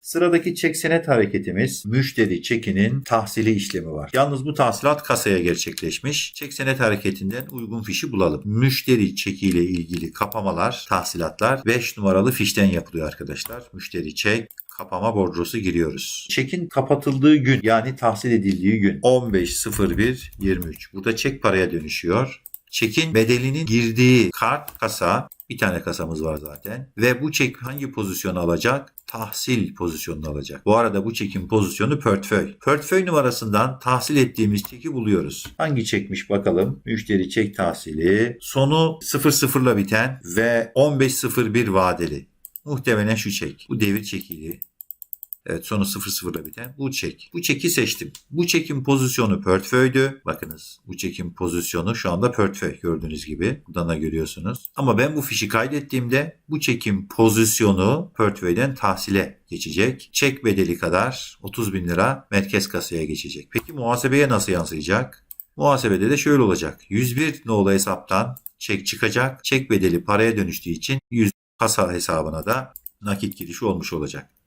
Sıradaki çek senet hareketimiz müşteri çekinin tahsili işlemi var. Yalnız bu tahsilat kasaya gerçekleşmiş. Çek senet hareketinden uygun fişi bulalım. Müşteri çekiyle ilgili kapamalar, tahsilatlar 5 numaralı fişten yapılıyor arkadaşlar. Müşteri çek, kapama borcusu giriyoruz. Çekin kapatıldığı gün yani tahsil edildiği gün 15.01.23. Burada çek paraya dönüşüyor. Çekin bedelinin girdiği kart kasa bir tane kasamız var zaten. Ve bu çek hangi pozisyonu alacak? Tahsil pozisyonunu alacak. Bu arada bu çekin pozisyonu portföy. Portföy numarasından tahsil ettiğimiz çeki buluyoruz. Hangi çekmiş bakalım? Müşteri çek tahsili. Sonu 00 ile biten ve 1501 vadeli. Muhtemelen şu çek. Bu devir çekiydi. Evet sonu 00 ile biten bu çek. Bu çeki seçtim. Bu çekin pozisyonu portföydü. Bakınız bu çekin pozisyonu şu anda portföy gördüğünüz gibi. Buradan da görüyorsunuz. Ama ben bu fişi kaydettiğimde bu çekin pozisyonu portföyden tahsile geçecek. Çek bedeli kadar 30 bin lira merkez kasaya geçecek. Peki muhasebeye nasıl yansıyacak? Muhasebede de şöyle olacak. 101 nolu hesaptan çek çıkacak. Çek bedeli paraya dönüştüğü için 100 kasa hesabına da nakit girişi olmuş olacak.